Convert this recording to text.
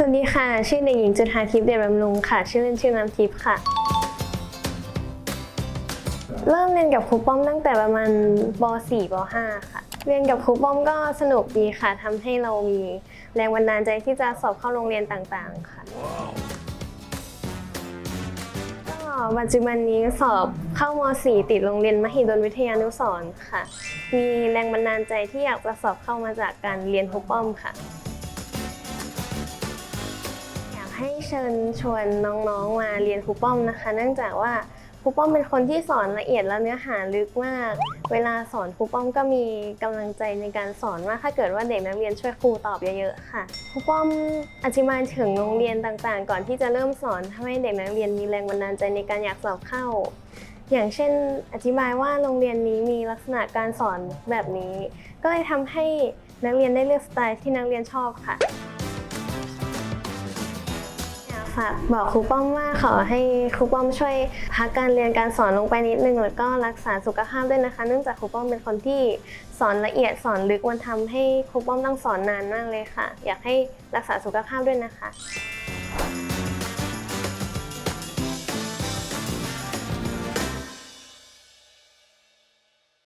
สวัสดีค่ะ ชื่อเด็กหญิงจุฑาทิพย์เดชบำรุงค่ะ ชื่อเล่นชื่อน้ำทิพย์ค่ะ เริ่มเรียนกับครูป้อมตั้งแต่ประมาณป .4 ป .5 ค่ะ เรียนกับครูป้อมก็สนุกดีค่ะทำให้เรามีแรงบันดาลใจที่จะสอบเข้าโรงเรียนต่างๆ ค่ะ ก็ปัจจุบันนี้สอบเข้าม .4 ติดโรงเรียนมหิดลวิทยานุสรณ์ค่ะ มีแรงบันดาลใจที่อยากจะสอบเข้ามาจากการเรียนครูป้อมค่ะ ให้เชิญชวนน้องๆมาเรียนครูป้อมนะคะ เนื่องจากว่าครูป้อมเป็นคนที่สอนละเอียดและเนื้อหาลึกมาก เวลาสอนครูป้อมก็มีกำลังใจในการสอนมากถ้าเกิดว่าเด็กนักเรียนช่วยครูตอบเยอะๆค่ะครูป้อมอธิบายถึงโรงเรียนต่างๆ ก่อนที่จะเริ่มสอนทำให้เด็กนักเรียนมีแรงบันดาลใจในการอยากสอบเข้า อย่างเช่น อธิบายว่าโรงเรียนนี้มีลักษณะการสอนแบบนี้ ก็เลยทำให้นักเรียนได้เลือกสไตล์ที่นักเรียนชอบค่ะ ฝากบอกครูป้อมว่าขอให้ครูป้อมช่วยพักการเรียนการสอนลงไปนิดนึงแล้วก็รักษาสุขภาพด้วยนะคะ เนื่องจากครูป้อมเป็นคนที่สอนละเอียดสอนลึกมันทำให้ครูป้อมต้องสอนนานมากเลยค่ะ อยากให้รักษาสุขภาพด้วยนะคะ